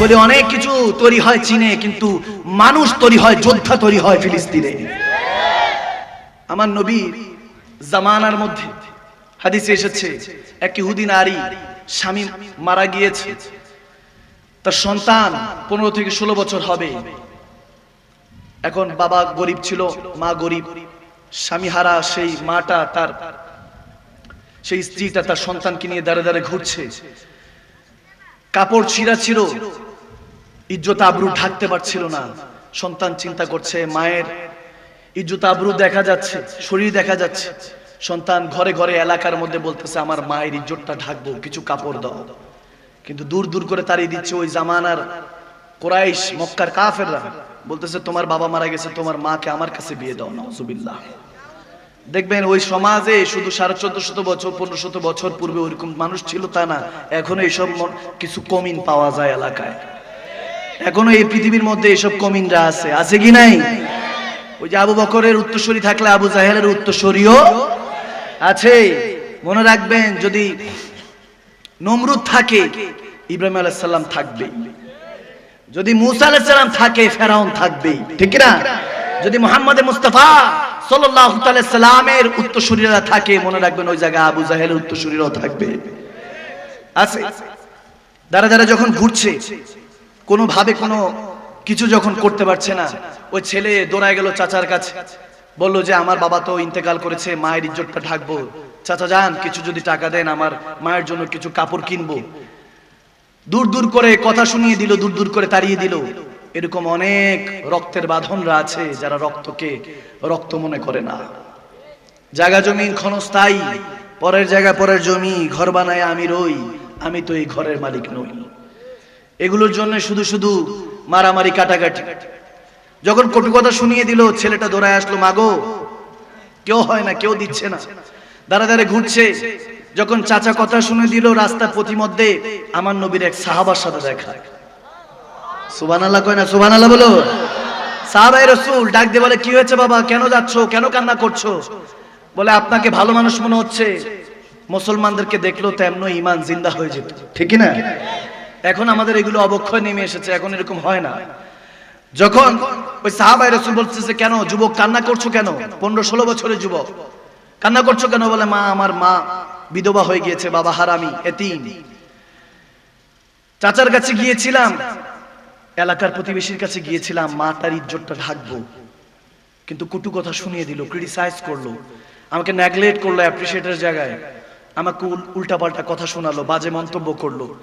বলি অনেক কিছু তৈরি হয় চীনে, কিন্তু মানুষ তৈরি হয়, যোদ্ধা তৈরি হয় ফিলিস্তিনে। আমার নবী জামানার মধ্যে হাদিসে এসেছে, এক ইহুদি নারী স্বামী মারা গিয়েছে। তার সন্তান পনেরো থেকে ষোলো বছর হবে। এখন বাবা গরিব ছিল, মা গরিব। স্বামী হারা সেই মাটা তার, সেই স্ত্রীটা তার সন্তানকে নিয়ে দাঁড়ে দাঁড়ে ঘুরছে। কাপড় ছিঁড়া ছিল ইজ্জত আবরু ঢাকতে পারছিল না। সন্তান চিন্তা করছে, মায়ের ইজ্জত আবরু দেখা যাচ্ছে, শরীর দেখা যাচ্ছে। সন্তান ঘরে ঘরে এলাকার মধ্যে বলতেছে, আমার মায়ের ইজ্জতটা ঢাকবো, কিছু কাপড় দাও। কিন্তু দূর দূর করে তাড়িয়ে দিচ্ছে ওই জামানার কোরাইশ, মক্কার কাফেররা। বলতেছে, তোমার বাবা মারা গেছে, তোমার মাকে আমার কাছে বিয়ে দাও নজুবিল্লাহ দেখবেন ওই সমাজে শুধু সাড়ে চোদ্দ শত বছর, পনেরো শত বছর পূর্বে ওইরকম মানুষ ছিল তা না। এখনও এইসব কিছু কমিন পাওয়া যায় এলাকায়। এখনও এই পৃথিবীর মধ্যে এসব কমিনরা আছে। আছে কি নাই? ওই যে আবু বকরের উত্তরসূরি থাকলে আবু জাহেলের উত্তরসূরিও আছে। মনে রাখবেন, যদি নমরুদ থাকে, ইব্রাহিম আলাইসাল্লাম থাকবে। যদি মুসা আলাইসাল্লাম থাকে, ফেরাউন থাকবে। ঠিক না যদি মোহাম্মদ মুস্তাফা তাআলা সাল্লামের উত্তরসূরিরা থাকে, মনে রাখবেন ওই জায়গায় আবু জাহেলের উত্তরসূরিরাও থাকবে। আছে। দাঁড়া দাঁড়া যখন ঘুরছে কোনো ভাবে কোনো কিছু যখন করতে পারছে না, ওই ছেলে দৌড়ায় গেল চাচার কাছে। বলল যে, আমার বাবা তো ইন্তেকাল করেছে, মায়ের ইজ্জতটা ঢাকবো। চাচা যান, কিছু যদি টাকা দেন, আমার মায়ের জন্য কিছু কাপড় কিনবো। দূর দূর করে কথা শুনিয়ে দিল, দূর দূর করে তাড়িয়ে দিল। এরকম অনেক রক্তের বাঁধনরা আছে যারা রক্তকে রক্ত মনে করে না। জায়গা জমি ক্ষণস্থায়ী, পরের জায়গা পরের জমি, ঘর বানায় আমি রই, আমি তো এই ঘরের মালিক নই। এগুলোর জন্য শুধু শুধু মারামারি কাটাকাটি। যখন কটু কথা শুনিয়ে দিল, ছেলেটা দৌড়ায় আসলো মাগো কেউ হয় না, কেউ দিচ্ছে না। দাঁড়া দাঁড়ে ঘুরছে। যখন চাচা কথা শুনে দিল, রাস্তার প্রতিমধ্যে আমার নবীর এক সাহাবার সাথে দেখা। সুবান আল্লাহ কয় না সুবান আল্লাহ বলো। সাহাবাই রসুল ডাক দিয়ে বলে, কি হয়েছে বাবা? কেন যাচ্ছ? কেন কান্না করছ? বলে, আপনাকে ভালো মানুষ মনে হচ্ছে। মুসলমানদেরকে দেখল তেমন ইমান জিন্দা হয়ে যেত। ঠিক না? এখন আমাদের এগুলো অবক্ষয় নেমে এসেছে, এখন এরকম হয় না। যখন ওই সাহাবাই রসুল বলতেছে, কেন যুবক কান্না করছ কেন? পনেরো ষোলো বছরের যুবক। কান্না করছ কেন? বলে, মা, আমার মা বিধবা হয়ে গিয়েছে, বাবা হারামি, এতিম। চাচার কাছে গিয়েছিলাম, এলাকার প্রতিবেশীর কাছে গিয়েছিলাম, মা, তার ইজ্জতটা ঢাকবো। কিন্তু কুটু কথা শুনিয়ে দিল ক্রিটিসাইজ করল, আমাকে নেগলেক্ট করল অ্যাপ্রিসিয়েটের জায়গায়। আমাকে উল্টা পাল্টা কথা শোনালো, বাজে মন্তব্য করল।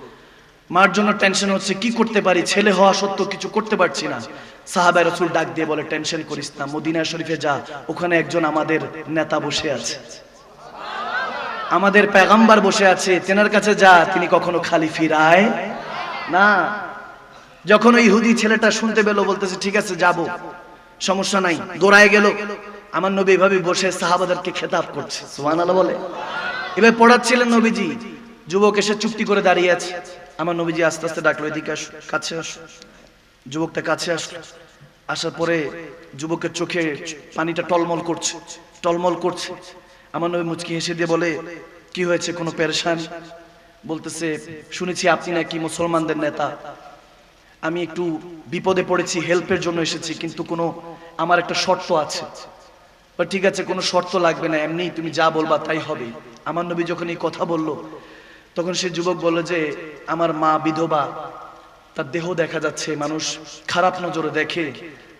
মার জন্য টেনশন হচ্ছে, কি করতে পারি? ছেলে হওয়া সত্ত্বেও কিছু করতে পারছি না। সাহাবাই রসুল ডাক দিয়ে বলে টেনশন করিস না, মদিনা শরীফে যা, ওখানে একজন আমাদের নেতা বসে আছে। আমাদের পেগাম্বার বসে আছে, তেনার কাছে যা, তিনি কখনো খালি ফিরায় না। যখন ওই ইহুদি ছেলেটা শুনতে পেল, বলতেছে, ঠিক আছে, যাব, সমস্যা নাই, দৌড়ায় গেল। আমার নবী এভাবে বসে সাহাবাদেরকে খেতাব করছে, সুবহানাল্লাহ বলে। এবার পড়াচ্ছিলেন নবীজি। যুবক এসে চুক্তি করে দাঁড়িয়ে আছে। আমার নবীজি আস্তে আস্তে ডাকলো, এদিকে কাছে আস। যুবকটা কাছে আসলো আসার পরে যুবকের চোখে পানিটা টলমল করছে টলমল করছে। আমার নবী মুচকি হেসে দিয়ে বলে, কি হয়েছে, কোনো পেরেশান? বলতেছে, শুনেছি আপনি নাকি মুসলমানদের নেতা। আমি একটু বিপদে পড়েছি, হেল্পের জন্য এসেছি, কিন্তু কোনো, আমার একটা শর্ত আছে। ঠিক আছে, কোনো শর্ত লাগবে না, এমনি তুমি যা বলবা তাই হবে। আমার নবী যখন এই কথা বলল তখন সে যুবক বলে যে আমার মা বিধবা তার দেহ দেখা যাচ্ছে মানুষ খারাপ নজরে দেখে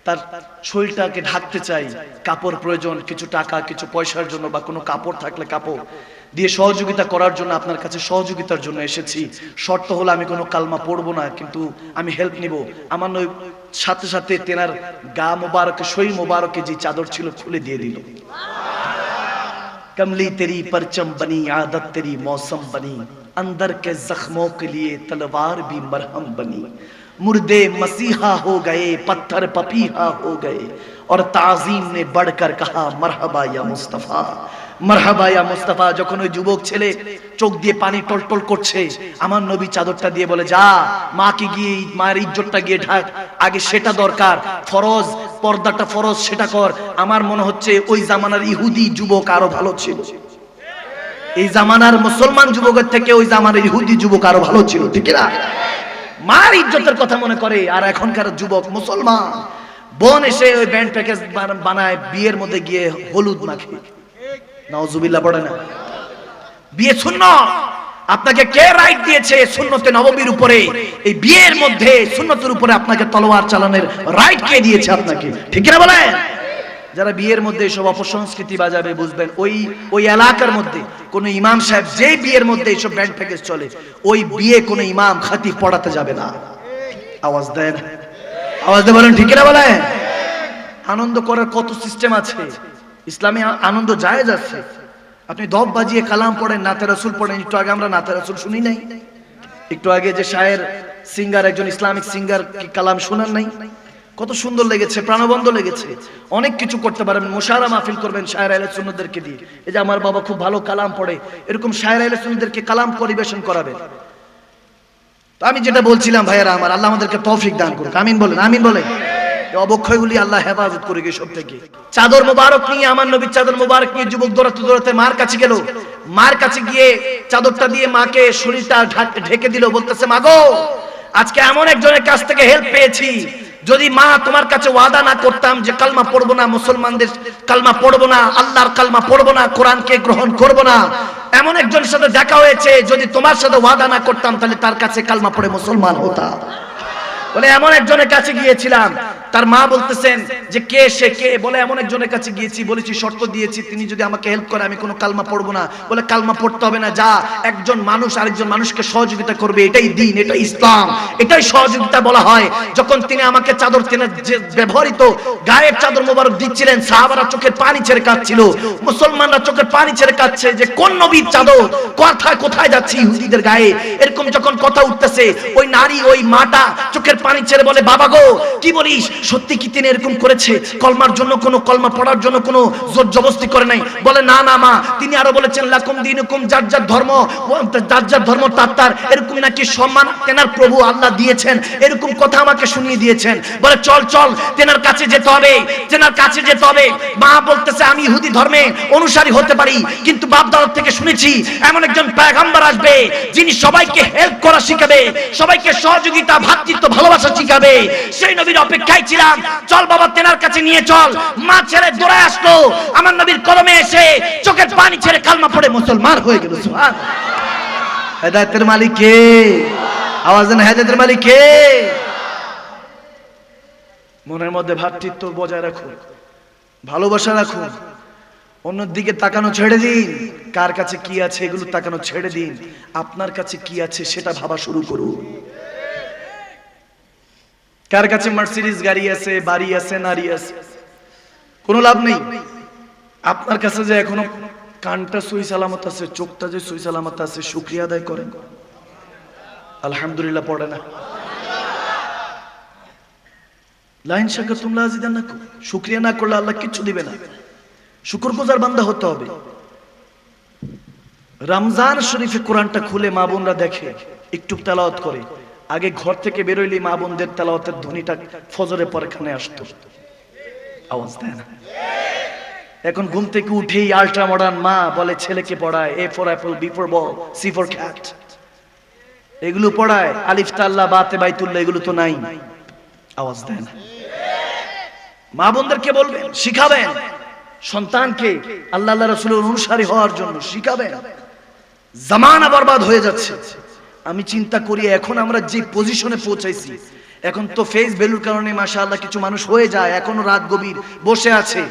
তার শরীরটাকে ঢাকতে চাই কাপড় প্রয়োজন কিছু টাকা কিছু পয়সার জন্য বা কোনো কাপড় থাকলে কাপড় দিয়ে সহযোগিতা করার জন্য আপনার কাছে সহযোগিতার জন্য এসেছি। শর্ত হলো আমি কোনো কালমা পড়ব না কিন্তু আমি হেল্প নিব। আমার নয় সাথে সাথে তেনার গা মোবারকে সই মোবারকে যে চাদর ছিল খুলে দিয়ে দিল। কমলি তেরি পরচম বনি আদত তেরি মৌসম বনি। अंदर के जख्मों के लिए तलवार भी मरहम बनी मुर्दे मसीहा हो गए पत्थर पपीहा हो गए और ताजीम ने बढ़कर कहा मरहबा या मुस्तफा মারহাবা ইয়া মুস্তাফা যখন ওই যুবক ছেলে চোখ দিয়ে পানি টলটল করছে আমার নবী চাদরটা দিয়ে বলে যা মাকে গিয়ে এই মায়ের ইজ্জতটা গিয়ে ঢাক আগে সেটা দরকার ফরজ পর্দাটা ফরজ সেটা কর আমার মনে হচ্ছে ওই জামানার ইহুদি যুবক আরো ভালো ছিল এই জামানার মুসলমান যুবকের থেকে ওই জামানার ইহুদি যুবক আরও ভালো ছিল, ঠিক না মার ইজ্জতের কথা মনে করে, আর এখনকার যুবক মুসলমান। বোন এসে ওই ব্যান্ড প্যাকেজ বানায়, বিয়ের মধ্যে গিয়ে হলুদ মাখে। নাউজুবিল্লাহ, পড়ে না? বিয়ে শূন্য। আপনাকে কে রাইট দিয়েছে সুন্নতে নববীর উপরে? এই বিয়ের মধ্যে সুন্নতের উপরে আপনাকে তলোয়ার চালানোর রাইট কে দিয়েছে আপনাকে, ঠিক না বলেন? যারা বিয়ের মধ্যে এসব অপসংস্কৃতি বাজাবে, বুঝবেন, ওই ওই এলাকার মধ্যে কোন ইমাম সাহেব যে বিয়ের মধ্যে এইসব ব্যান্ড প্যাকেজ চলে, ওই বিয়ে কোন ইমাম খাতি পড়াতে যাবে না। আওয়াজ দেন। আওয়াজ দিয়ে বলেন, ঠিক না বলেন? আনন্দ করার কত সিস্টেম আছে? ইসলামে আনন্দ জায়েজ আছে। আপনি দব বাজিয়ে কালাম পড়েন, নাতে রসুল পড়েন, একটু আগে আমরা নাতে রসুল শুনি নাই। একটু আগে যে শায়ের সিঙ্গার একজন ইসলামিক সিঙ্গার কি কালাম শোনার নাই? কত সুন্দর লেগেছে প্রাণবন্ধ লেগেছে। অনেক কিছু করতে পারেন মোশারা মাহফিল করবেন শায়ের দিয়ে। এই যে আমার বাবা খুব ভালো কালাম পড়ে, এরকম শায়ের কালাম পরিবেশন করাবেন তো আমি যেটা বলছিলাম, ভাইয়েরা আমার, আল্লাহ আমাদেরকে তৌফিক দান করুক। আমিন বলেন আমিন বলেন। অবক্ষয়গুলি আল্লাহ হেফাজত করে গিয়ে সব থেকে। চাদর মোবারক নিয়ে, আমার নবীর চাদর মোবারক নিয়ে যুবক দৌড়াতে দৌড়াতে মার কাছে গেল। মার কাছে গিয়ে চাদরটা দিয়ে মাকে শরীরটা ঢেকে দিল, বলতেছে, মাগো, আজকে এমন একজনের কাছ থেকে হেল্প পেয়েছি যদি মা তোমার কাছে ওয়াদা না করতাম যে কালমা পড়ব না মুসলমানদের কালমা পড়ব না, আল্লাহর কালমা পড়ব না, কোরআনকে গ্রহণ করব না, এমন একজনের সাথে দেখা হয়েছে, যদি তোমার সাথে ওয়াদা না করতাম, তাহলে তার কাছে কালমা পড়ে মুসলমান হতাম। বলে, এমন একজনের কাছে গিয়েছিলাম। তার মা বলতেছেন যে, কে সে, কে? বলে, এমন একজনের কাছে গিয়েছি, বলেছি, শর্ত দিয়েছি, তিনি যদি আমাকে হেল্প করে, আমি কোনো কালমা পড়ব না। বলে, কালমা পড়তে হবে না, যা, একজন মানুষ আরেকজন মানুষকে সহযোগিতা করবে, এটাই দিন, এটাই ইসলাম। এটাই সহযোগিতা বলা হয়। যখন তিনি আমাকে চাদর তিনি যে, ব্যবহৃত গায়ের চাদর মোবারক দিচ্ছিলেন, সাহাবারা চোখের পানি ছেড়ে কাঁদছিল। মুসলমানরা চোখের পানি ছেড়ে কাঁদছে যে, কোন নবীর চাদর? কোথায় কোথায় যাচ্ছে ইহুদিদের গায়ে? এরকম যখন কথা উঠতেছে, ওই নারী, ওই মাটা চোখের পানি ছেড়ে বলে, বাবা গো, কি বলিস? সত্যি কি তিনি এরকম করেছে? কলমার জন্য কোনো, কলমা পড়ার জন্য কোনো জোর জবস্তি করে নাই? বলে, না না, মা, তিনি আরও বলেছেন, লাকুম দিনুকুম, যার যার ধর্ম, যার যার ধর্ম তার তার এরকম নাকি সম্মান তেনার প্রভু আল্লাহ দিয়েছেন, এরকম কথা আমাকে শুনিয়ে দিয়েছেন। বলে, চল চল, তেনার কাছে যেতে হবে, তেনার কাছে যেতে হবে। মা বলতেছে, আমি ইহুদি ধর্মে অনুসারী হতে পারি, কিন্তু বাপ দাদার থেকে শুনেছি, এমন একজন পেগাম্বার আসবে, যিনি সবাইকে হেল্প করা শিখাবে, সবাইকে সহযোগিতা ভ্রাতৃত্ব ভালোবাসা শিখাবে। সেই নবীর অপেক্ষায় ছিলাম। চল বাবা তেনার কাছে নিয়ে চল। মা ছেড়ে দৌড়ায় আসলো। আমার নবীর কলমে এসে চোখের পানি ছেড়ে কালমা পড়ে মুসলমান হয়ে গেল হেদায়েতের মালিক। কে আওয়াজ দেন মালিক। কে মনের মধ্যে ভ্রাতৃত্ব বজায় রাখুন। ভালোবাসা রাখুন। অন্যদিকে তাকানো ছেড়ে দিন। কার কাছে কি আছে এগুলো তাকানো ছেড়ে দিন। আপনার কাছে কি আছে সেটা ভাবা শুরু করুন। কার কাছে মার্সিডিজ গাড়ি আছে, বাড়ি আছে, নারী আছে? কোনো লাভ নেই। আপনার কাছে যে এখনও কানটা সই সালামত আছে, চোখটা যে সই সালামত আছে, শুক্রিয়া আদায় করেন। আলহামদুলিল্লাহ পড়ে না। লাইন শাখা তোমরা আজিদান না শুক্রিয়া না করলে আল্লাহ কিচ্ছু দিবে না। শুকর গুজার বান্দা হতে হবে। রমজান শরীফে কোরআনটা খুলে মা বোনরা দেখে, একটু তেলাওয়াত করে। আগে ঘর থেকে বেরোইলে মা বোনদের তেলাওয়াতের ধ্বনিটা ফজরে পরে খানে আসতো। আওয়াজ দেয় না। এখন ঘুম থেকে উঠেই আল্ট্রা মডার্ন মা বলে, ছেলেকে পড়ায় A for apple B for ball C for cat এগুলো পড়ায়, আলিফ তাল্লা, বাতে বাইতুল্লাহ, এগুলো তো নাই। আওয়াজ দেয় না। মা বোনদেরকে বলবেন, শিখাবেন। সন্তানকে আল্লাহ আল্লাহ রসুলের অনুসারী হওয়ার জন্য শিখাবেন। জামানা বরবাদ হয়ে যাচ্ছে। আমি চিন্তা করি এখন আমরা যে পজিশনে পৌঁছাইছি, এখন তো ফেস ভ্যালুর কারণে মাসা কিছু মানুষ হয়ে যায়, এখনও রাত গভীর, বসে আছে,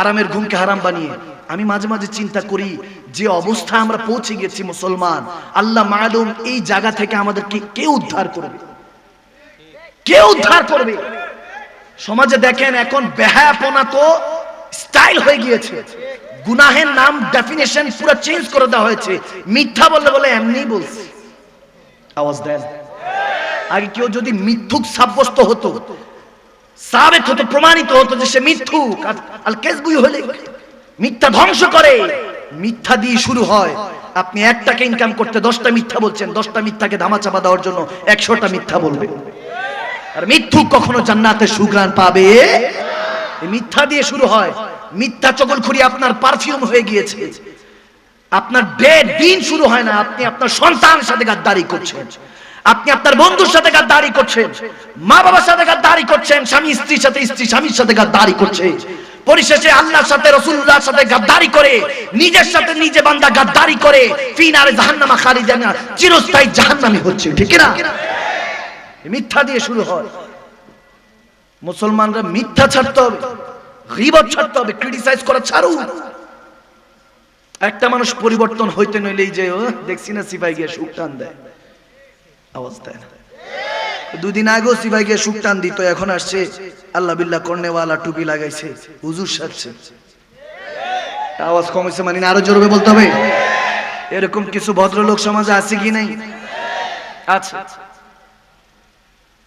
আরামের ঘুমকে হারাম বানিয়ে। আমি মাঝে মাঝে চিন্তা করি, যে অবস্থা আমরা পৌঁছে গেছি মুসলমান, আল্লাহ মালুম এই জায়গা থেকে আমাদেরকে কে উদ্ধার করবে? কে উদ্ধার করবে? সমাজে দেখেন, এখন বেহায়াপনা তো স্টাইল হয়ে গিয়েছে। গুনাহের নাম ডেফিনেশন পুরো চেঞ্জ করে দেওয়া হয়েছে। মিথ্যা বললে বলে এমনি বলছে। আওয়াজ দেন। আগে কেউ যদি মিথ্যুক সাব্যস্ত হতো সাবেত হতো, প্রমাণিত হতো যে সে মিথ্যুক, আর কেসগুই হলে মিথ্যা ধ্বংস করে, মিথ্যা দিয়ে শুরু হয়। আপনি এক টাকা ইনকাম করতে দশটা মিথ্যা বলছেন, দশটা মিথ্যাকে ধামাচাপা দেওয়ার জন্য একশোটা মিথ্যা বলবে। আর মিথ্যুক কখনো জান্নাতে সুগ্রাণ পাবে? মিথ্যা দিয়ে শুরু হয়। মিথ্যা চকলখুরি আপনার পারফিউম হয়ে গিয়েছে। আপনার ডে দিন শুরু হয় না, আপনি আপনার সন্তানের সাথে গাদ্দারি করছেন। আপনি আপনার বন্ধুর সাথে গাদ্দারি করছেন মা বাবার সাথে গাদ্দারি করছেন, স্বামী, স্ত্রীর সাথে, স্ত্রী স্বামীর সাথে গাদ্দারি করছে। পরিশেষে আল্লাহর সাথে রসুল্লাহর সাথে গাদ্দারি করে, নিজের সাথে নিজে বান্দা গাদ্দারি করে ফিনারে জাহান্নামা খারিজানা চিরস্থায়ী জাহান্নামী হচ্ছে, ঠিক না মিথ্যা দিয়ে শুরু হয়। মুসলমানরা মিথ্যা ছাড়তে হবে, গীবত ছাড়তে হবে ক্রিটিসাইজ করা ছাড়ুন একটা মানুষ পরিবর্তন হইতে নইলেই যে, ও, দেখছি না সিপাই গিয়ে সুখ টান দেয়। আওয়াজ না। দুদিন আগেও সিপাই গিয়ে সুখ টান দিত, এখন আসছে, আল্লাহ বিল্লাহ কর্নেওয়ালা টুপি লাগাইছে, হুজুর সাজছে। আওয়াজ কমেছে মানে আরও জোরবে বলতে হবে? এরকম কিছু ভদ্রলোক সমাজে আছে কি নাই? আচ্ছা